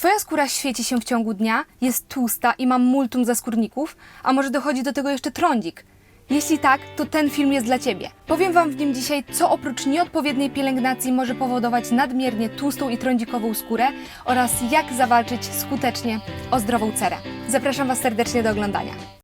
Twoja skóra świeci się w ciągu dnia, jest tłusta i ma multum zaskórników, a może dochodzi do tego jeszcze trądzik? Jeśli tak, to ten film jest dla Ciebie. Powiem Wam w nim dzisiaj, co oprócz nieodpowiedniej pielęgnacji może powodować nadmiernie tłustą i trądzikową skórę oraz jak zawalczyć skutecznie o zdrową cerę. Zapraszam Was serdecznie do oglądania.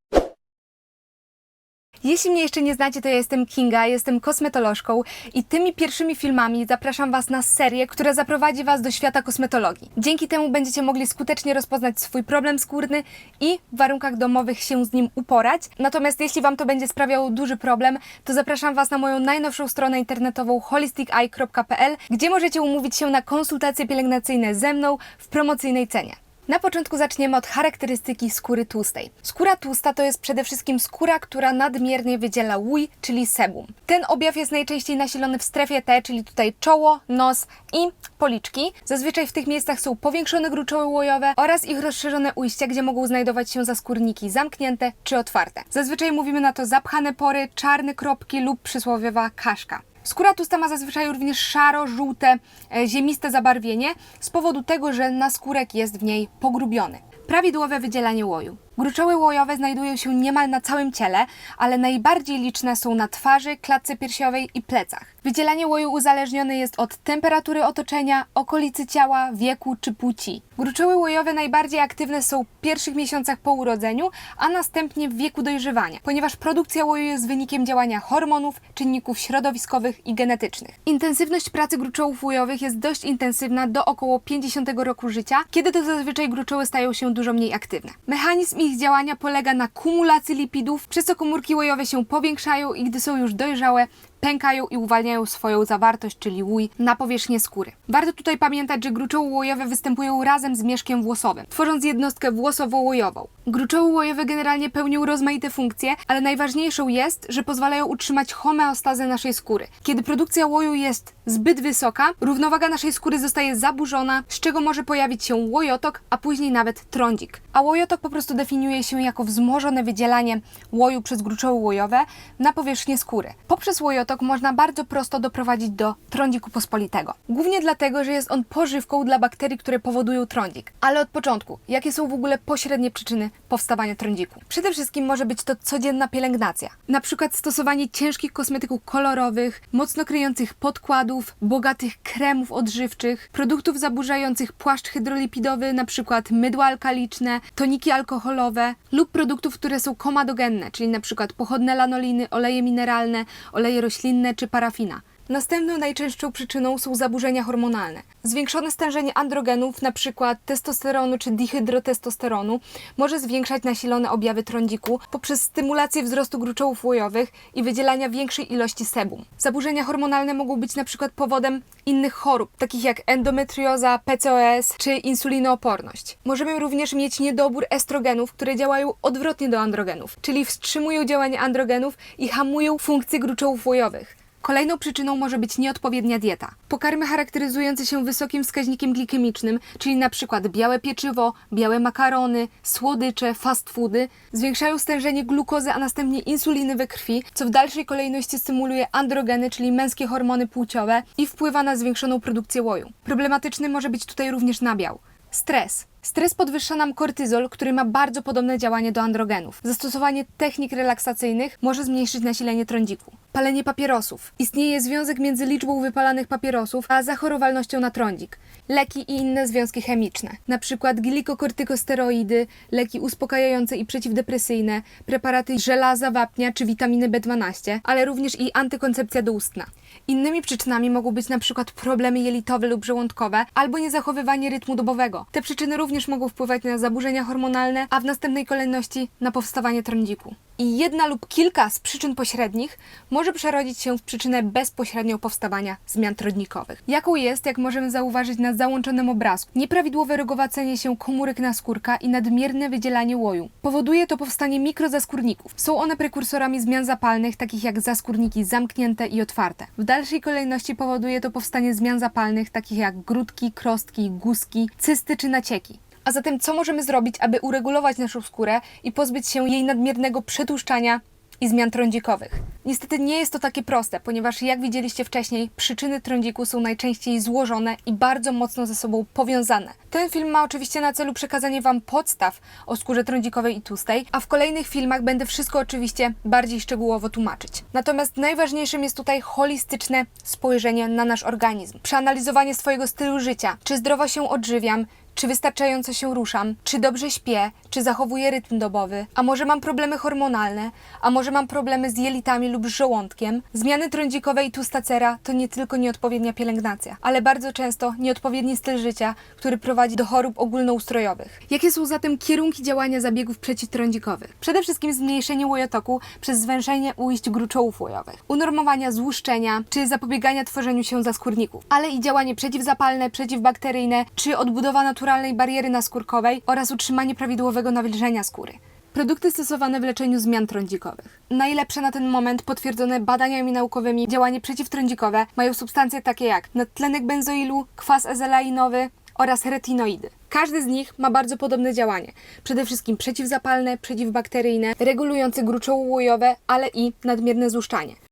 Jeśli mnie jeszcze nie znacie, to ja jestem Kinga, jestem kosmetolożką i tymi pierwszymi filmami zapraszam Was na serię, która zaprowadzi Was do świata kosmetologii. Dzięki temu będziecie mogli skutecznie rozpoznać swój problem skórny i w warunkach domowych się z nim uporać. Natomiast jeśli Wam to będzie sprawiało duży problem, to zapraszam Was na moją najnowszą stronę internetową holisticeye.pl, gdzie możecie umówić się na konsultacje pielęgnacyjne ze mną w promocyjnej cenie. Na początku zaczniemy od charakterystyki skóry tłustej. Skóra tłusta to jest przede wszystkim skóra, która nadmiernie wydziela łój, czyli sebum. Ten objaw jest najczęściej nasilony w strefie T, czyli tutaj czoło, nos i policzki. Zazwyczaj w tych miejscach są powiększone gruczoły łojowe oraz ich rozszerzone ujścia, gdzie mogą znajdować się zaskórniki zamknięte czy otwarte. Zazwyczaj mówimy na to zapchane pory, czarne kropki lub przysłowiowa kaszka. Skóra tłusta ma zazwyczaj również szaro-żółte, e, ziemiste zabarwienie z powodu tego, że naskórek jest w niej pogrubiony. Prawidłowe wydzielanie łoju. Gruczoły łojowe znajdują się niemal na całym ciele, ale najbardziej liczne są na twarzy, klatce piersiowej i plecach. Wydzielanie łoju uzależnione jest od temperatury otoczenia, okolicy ciała, wieku czy płci. Gruczoły łojowe najbardziej aktywne są w pierwszych miesiącach po urodzeniu, a następnie w wieku dojrzewania, ponieważ produkcja łoju jest wynikiem działania hormonów, czynników środowiskowych i genetycznych. Intensywność pracy gruczołów łojowych jest dość intensywna do około 50 roku życia, kiedy to zazwyczaj gruczoły stają się dużo mniej aktywne. Mechanizm ich działania polega na kumulacji lipidów, przez co komórki łojowe się powiększają i gdy są już dojrzałe, pękają i uwalniają swoją zawartość, czyli łój, na powierzchnię skóry. Warto tutaj pamiętać, że gruczoły łojowe występują razem z mieszkiem włosowym, tworząc jednostkę włosowo-łojową. Gruczoły łojowe generalnie pełnią rozmaite funkcje, ale najważniejszą jest, że pozwalają utrzymać homeostazę naszej skóry. Kiedy produkcja łoju jest zbyt wysoka, równowaga naszej skóry zostaje zaburzona, z czego może pojawić się łojotok, a później nawet trądzik. A łojotok po prostu definiuje się jako wzmożone wydzielanie łoju przez gruczoły łojowe na powierzchnię skóry. Poprzez łojotok można bardzo prosto doprowadzić do trądziku pospolitego. Głównie dlatego, że jest on pożywką dla bakterii, które powodują trądzik. Ale od początku, jakie są w ogóle pośrednie przyczyny powstawania trądziku? Przede wszystkim może być to codzienna pielęgnacja. Na przykład stosowanie ciężkich kosmetyków kolorowych, mocno kryjących podkładów, bogatych kremów odżywczych, produktów zaburzających płaszcz hydrolipidowy, na przykład mydła alkaliczne, toniki alkoholowe lub produktów, które są komadogenne, czyli na przykład pochodne lanoliny, oleje mineralne, oleje roślinne czy parafina. Następną najczęstszą przyczyną są zaburzenia hormonalne. Zwiększone stężenie androgenów, np. testosteronu czy dihydrotestosteronu, może zwiększać nasilone objawy trądziku poprzez stymulację wzrostu gruczołów łojowych i wydzielania większej ilości sebum. Zaburzenia hormonalne mogą być np. powodem innych chorób, takich jak endometrioza, PCOS czy insulinooporność. Możemy również mieć niedobór estrogenów, które działają odwrotnie do androgenów, czyli wstrzymują działanie androgenów i hamują funkcję gruczołów łojowych. Kolejną przyczyną może być nieodpowiednia dieta. Pokarmy charakteryzujące się wysokim wskaźnikiem glikemicznym, czyli np. białe pieczywo, białe makarony, słodycze, fast foody, zwiększają stężenie glukozy, a następnie insuliny we krwi, co w dalszej kolejności stymuluje androgeny, czyli męskie hormony płciowe i wpływa na zwiększoną produkcję łoju. Problematyczny może być tutaj również nabiał. Stres. Stres podwyższa nam kortyzol, który ma bardzo podobne działanie do androgenów. Zastosowanie technik relaksacyjnych może zmniejszyć nasilenie trądziku. Palenie papierosów. Istnieje związek między liczbą wypalanych papierosów a zachorowalnością na trądzik. Leki i inne związki chemiczne, np. glikokortykosteroidy, leki uspokajające i przeciwdepresyjne, preparaty żelaza, wapnia czy witaminy B12, ale również i antykoncepcja doustna. Innymi przyczynami mogą być np. problemy jelitowe lub żołądkowe albo niezachowywanie rytmu dobowego. Te przyczyny również mogą wpływać na zaburzenia hormonalne, a w następnej kolejności na powstawanie trądziku. I jedna lub kilka z przyczyn pośrednich może przerodzić się w przyczynę bezpośrednią powstawania zmian trądnikowych. Jaką jest, jak możemy zauważyć na załączonym obrazku, nieprawidłowe rogowacenie się komórek naskórka i nadmierne wydzielanie łoju. Powoduje to powstanie mikrozaskórników. Są one prekursorami zmian zapalnych, takich jak zaskórniki zamknięte i otwarte. W dalszej kolejności powoduje to powstanie zmian zapalnych, takich jak grudki, krostki, guzki, cysty czy nacieki. A zatem co możemy zrobić, aby uregulować naszą skórę i pozbyć się jej nadmiernego przetłuszczania i zmian trądzikowych. Niestety nie jest to takie proste, ponieważ jak widzieliście wcześniej, przyczyny trądziku są najczęściej złożone i bardzo mocno ze sobą powiązane. Ten film ma oczywiście na celu przekazanie Wam podstaw o skórze trądzikowej i tłustej, a w kolejnych filmach będę wszystko oczywiście bardziej szczegółowo tłumaczyć. Natomiast najważniejszym jest tutaj holistyczne spojrzenie na nasz organizm, przeanalizowanie swojego stylu życia, czy zdrowo się odżywiam, czy wystarczająco się ruszam, czy dobrze śpię, czy zachowuję rytm dobowy, a może mam problemy hormonalne, a może mam problemy z jelitami lub z żołądkiem. Zmiany trądzikowe i tłustacera to nie tylko nieodpowiednia pielęgnacja, ale bardzo często nieodpowiedni styl życia, który prowadzi do chorób ogólnoustrojowych. Jakie są zatem kierunki działania zabiegów przeciwtrądzikowych? Przede wszystkim zmniejszenie łojotoku przez zwężenie ujść gruczołów łojowych, unormowania złuszczenia czy zapobiegania tworzeniu się zaskórników, ale i działanie przeciwzapalne, przeciwbakteryjne czy odbudowa naturalnej bariery naskórkowej oraz utrzymanie prawidłowego nawilżenia skóry. Produkty stosowane w leczeniu zmian trądzikowych. Najlepsze na ten moment potwierdzone badaniami naukowymi działanie przeciwtrądzikowe mają substancje takie jak nadtlenek benzoilu, kwas ezelainowy oraz retinoidy. Każdy z nich ma bardzo podobne działanie. Przede wszystkim przeciwzapalne, przeciwbakteryjne, regulujące gruczoło łojowe, ale i nadmierne złuszczanie.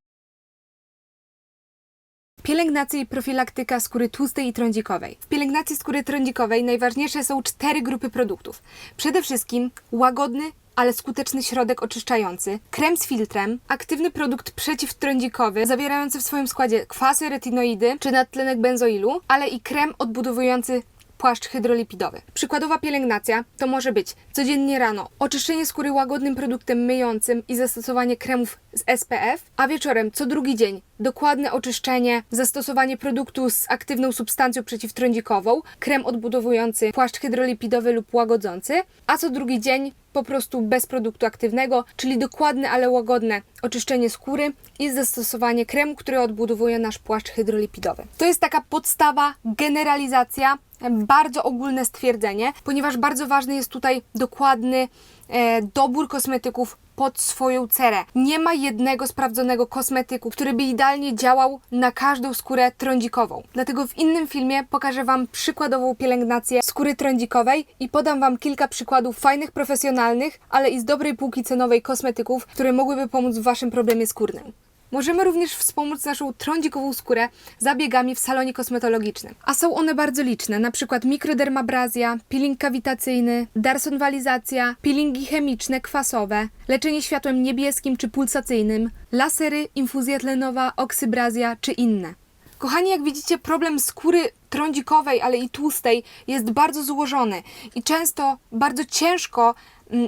Pielęgnacja i profilaktyka skóry tłustej i trądzikowej. W pielęgnacji skóry trądzikowej najważniejsze są cztery grupy produktów. Przede wszystkim łagodny, ale skuteczny środek oczyszczający, krem z filtrem, aktywny produkt przeciwtrądzikowy zawierający w swoim składzie kwasy retinoidy czy nadtlenek benzoilu, ale i krem odbudowujący płaszcz hydrolipidowy. Przykładowa pielęgnacja to może być codziennie rano oczyszczenie skóry łagodnym produktem myjącym i zastosowanie kremów z SPF, a wieczorem co drugi dzień dokładne oczyszczenie, zastosowanie produktu z aktywną substancją przeciwtrądzikową, krem odbudowujący płaszcz hydrolipidowy lub łagodzący, a co drugi dzień po prostu bez produktu aktywnego, czyli dokładne, ale łagodne oczyszczenie skóry i zastosowanie kremu, który odbudowuje nasz płaszcz hydrolipidowy. To jest taka podstawa, generalizacja, bardzo ogólne stwierdzenie, ponieważ bardzo ważny jest tutaj dokładny e, dobór kosmetyków pod swoją cerę. Nie ma jednego sprawdzonego kosmetyku, który by idealnie działał na każdą skórę trądzikową. Dlatego w innym filmie pokażę Wam przykładową pielęgnację skóry trądzikowej i podam Wam kilka przykładów fajnych, profesjonalnych, ale i z dobrej półki cenowej kosmetyków, które mogłyby pomóc w Waszym problemie skórnym. Możemy również wspomóc naszą trądzikową skórę zabiegami w salonie kosmetologicznym. A są one bardzo liczne, przykład mikrodermabrazja, peeling kawitacyjny, darsonwalizacja, peelingi chemiczne, kwasowe, leczenie światłem niebieskim czy pulsacyjnym, lasery, infuzja tlenowa, oksybrazja czy inne. Kochani, jak widzicie, problem skóry trądzikowej, ale i tłustej jest bardzo złożony i często bardzo ciężko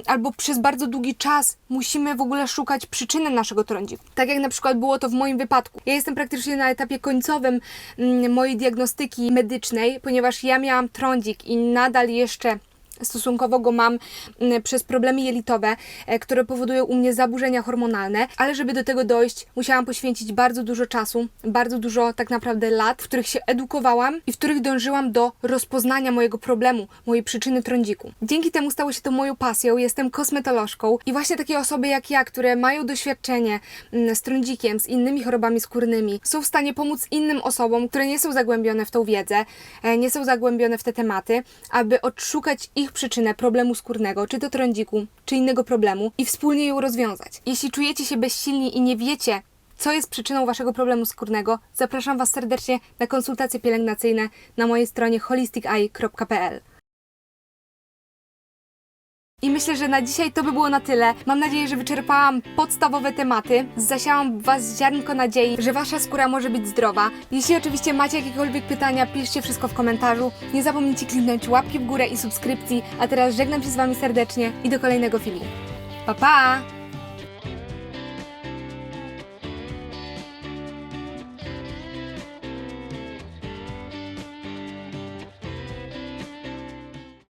albo przez bardzo długi czas musimy w ogóle szukać przyczyny naszego trądziku. Tak jak na przykład było to w moim wypadku. Ja jestem praktycznie na etapie końcowym mm, mojej diagnostyki medycznej, ponieważ ja miałam trądzik i nadal jeszcze stosunkowo go mam mm, przez problemy jelitowe, e, które powodują u mnie zaburzenia hormonalne, ale żeby do tego dojść, musiałam poświęcić bardzo dużo czasu, bardzo dużo tak naprawdę lat, w których się edukowałam i w których dążyłam do rozpoznania mojego problemu, mojej przyczyny trądziku. Dzięki temu stało się to moją pasją, jestem kosmetolożką i właśnie takie osoby jak ja, które mają doświadczenie mm, z trądzikiem, z innymi chorobami skórnymi, są w stanie pomóc innym osobom, które nie są zagłębione w tą wiedzę, e, nie są zagłębione w te tematy, aby odszukać ich przyczynę problemu skórnego, czy to trądziku, czy innego problemu i wspólnie ją rozwiązać. Jeśli czujecie się bezsilni i nie wiecie, co jest przyczyną waszego problemu skórnego, zapraszam was serdecznie na konsultacje pielęgnacyjne na mojej stronie holisticeye.pl. I myślę, że na dzisiaj to by było na tyle. Mam nadzieję, że wyczerpałam podstawowe tematy. Zasiałam w Was ziarnko nadziei, że Wasza skóra może być zdrowa. Jeśli oczywiście macie jakiekolwiek pytania, piszcie wszystko w komentarzu. Nie zapomnijcie kliknąć łapki w górę i subskrypcji. A teraz żegnam się z Wami serdecznie i do kolejnego filmu. Pa, pa!